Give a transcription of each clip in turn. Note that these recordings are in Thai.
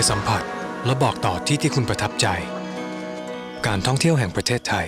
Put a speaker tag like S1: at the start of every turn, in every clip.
S1: ไปสัมผัสและบอกต่อที่ที่คุณประทับใจ การท่องเที่ยวแห่งประเทศไทย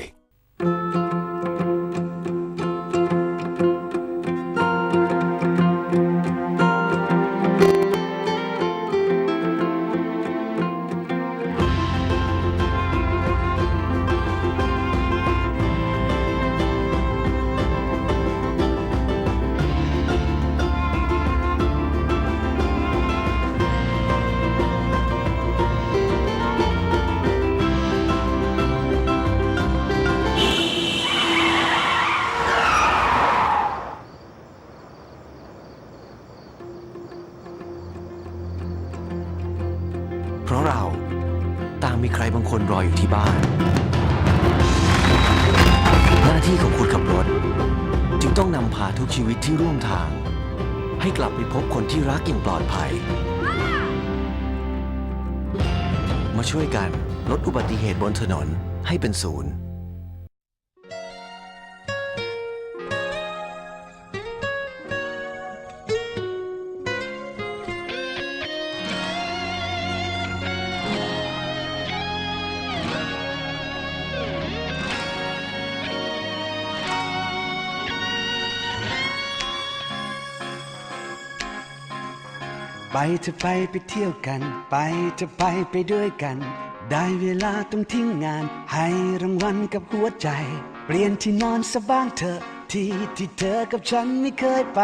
S2: รบางคนรออยู่ที่บ้าน หน้าที่ของคนขับรถ จึงต้องนำพาทุกชีวิตที่ร่วมทาง ให้กลับไปพบคนที่รักอย่างปลอดภัย มาช่วยกันลดอุบัติเหตุบนถนนให้เป็นศูนย์
S3: ไปเธอะไปไปเที่ยวกัน ไปเธอะไปไปด้วยกัน ได้เวลาต้องทิ้งงาน ให้รางวัลกับหัวใจ เปลี่ยนที่นอนสบ้างเถอะที่ที่เธอกับฉันไม่เคยไป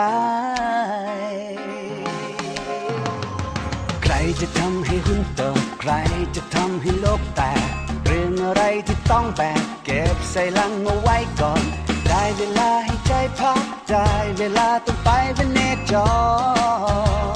S3: ใครจะทำให้หุ้นตกใครจะทำให้โลกแตกเรื่องอะไรที่ต้องแบกเก็บใส่ลังเอาไว้ก่อน ได้เวลาให้ใจพักได้เวลาต้องไปเป็นเนจร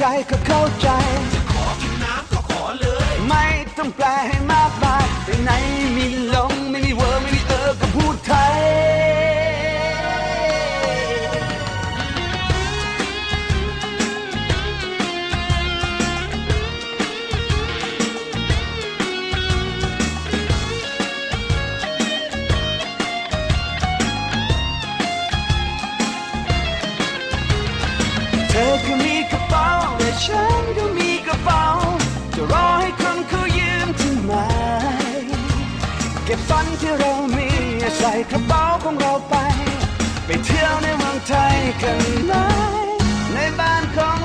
S3: ใจก็เข้าใจ
S4: จะขอกินน้ำก็ขอเลย
S3: ไม่ต้องแปลให้มา ฉันก็มีกระเป๋า จะรอให้คนเขายืมทำไม เก็บฝันที่เรามีใส่กระเป๋าของเราไป ไปเที่ยวในเมืองไทยกันไหมในบ้านของ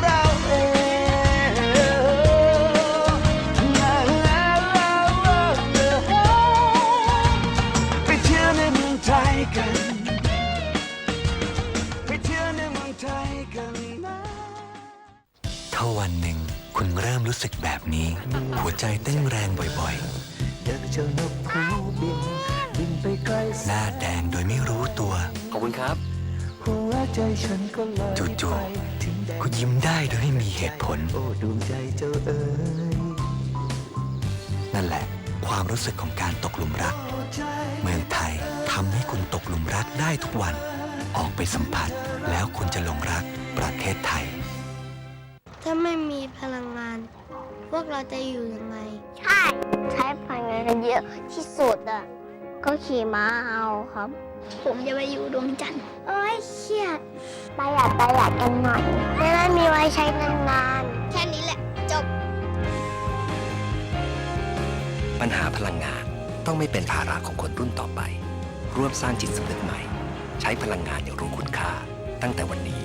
S3: า
S2: วันหนึ่ง คุณเริ่มรู้สึกแบบนี้ หัวใจเต้นแรงบ่อย
S3: อยากเจ้านกเขาบินบินไปไกล
S2: ๆหน้าแดงโดยไม่รู้ตัว ขอบคุณครับ
S3: หัวใจฉันก็ลอย
S2: จู่
S3: ไปถึงแดน
S2: ๆก็ยิ้มได้โดยไม่มีเหตุผล
S3: โอ้ดวงใจเจ้าเอ๋ย
S2: นั่นแหละ ความรู้สึกของการตกหลุมรัก เมืองไทยทำให้คุณตกหลุมรักได้ทุกวัน ออกไปสัมผัสแล้วคุณจะหลงรักประเทศไทย
S5: ถ้าไม่มีพลังงาน พวกเราจะอยู่ยังไง
S6: ใช่ ใช้พลังงานกันเยอะที่สุดอะ ก็ขี่ม้าเอาครับ
S5: ผมจะไปอยู่ดวงจันทร์
S6: โอ้ยเครียดประหยัดประหยัดกันหน่อยจะได้มีไว้ใช้นานๆ
S5: แค่นี้แหละจบ
S7: ปัญหาพลังงานต้องไม่เป็นภาระของคนรุ่นต่อไป ร่วมสร้างจิตสำนึกใหม่ ใช้พลังงานอย่างรู้คุณค่า ตั้งแต่วันนี้